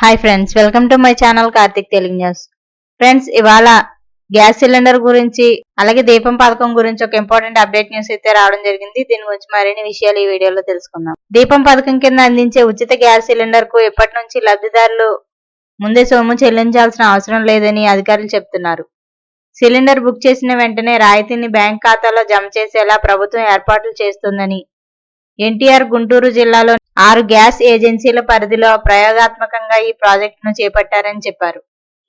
Hi friends welcome to my channel Karthik Telugu news friends ఇవాళ gas cylinder గురించి అలాగే దీపం పథకం గురించి ఒక ఇంపార్టెంట్ అప్డేట్ న్యూస్ అయితే రావడం జరిగింది. దీని గురించి మరిన్ని విషయాలు ఈ వీడియోలో తెలుసుకుందాం. దీపం పథకం కింద అందించే ఉచిత గ్యాస్ సిలిండర్కు ఇప్పటి నుంచి లబ్ధిదారులు ముందే సొమ్ము చెల్లించాల్సిన అవసరం లేదని అధికారులు చెప్తున్నారు. సిలిండర్ బుక్ చేసిన వెంటనే రాయితీని బ్యాంక్ ఖాతాలో జమ చేసేలా ప్రభుత్వం ఏర్పాట్లు చేస్తుందని ఎన్టీఆర్ గుంటూరు జిల్లాలో ఆరు గ్యాస్ ఏజెన్సీల పరిధిలో ప్రయోగాత్మకంగా ఈ ప్రాజెక్టును చేపట్టారని చెప్పారు.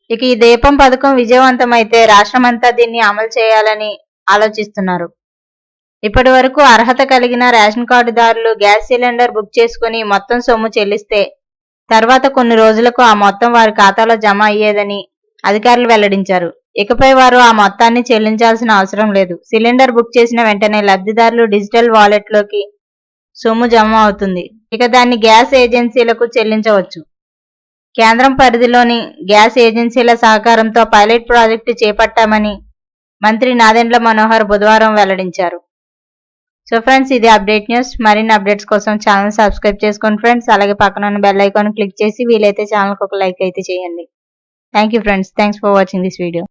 ఇక ఈ దీపం పథకం విజయవంతమైతే రాష్ట్రమంతా దీన్ని అమలు చేయాలని ఆలోచిస్తున్నారు. ఇప్పటి వరకు అర్హత కలిగిన రేషన్ కార్డుదారులు గ్యాస్ సిలిండర్ బుక్ చేసుకుని మొత్తం సొమ్ము చెల్లిస్తే తర్వాత కొన్ని రోజులకు ఆ మొత్తం వారి ఖాతాలో జమ అయ్యేదని అధికారులు వెల్లడించారు. ఇకపై వారు ఆ మొత్తాన్ని చెల్లించాల్సిన అవసరం లేదు. సిలిండర్ బుక్ చేసిన వెంటనే లబ్ధిదారులు డిజిటల్ వాలెట్లోకి సొమ్ము జమ అవుతుంది. ఇక దాన్ని గ్యాస్ ఏజెన్సీలకు చెల్లించవచ్చు. కేంద్రం పరిధిలోని గ్యాస్ ఏజెన్సీల సహకారంతో పైలట్ ప్రాజెక్టు చేపట్టామని మంత్రి నాదెండ్ల మనోహర్ బుధవారం వెల్లడించారు. సో ఫ్రెండ్స్ ఇది అప్డేట్ న్యూస్. మరిన్ని అప్డేట్స్ కోసం ఛానల్ సబ్స్క్రైబ్ చేసుకోండి ఫ్రెండ్స్. అలాగే పక్కన ఉన్న బెల్ ఐకాన్ క్లిక్ చేసి వీలైతే ఛానల్కి ఒక లైక్ అయితే చేయండి. Thank you friends. Thanks for watching this video.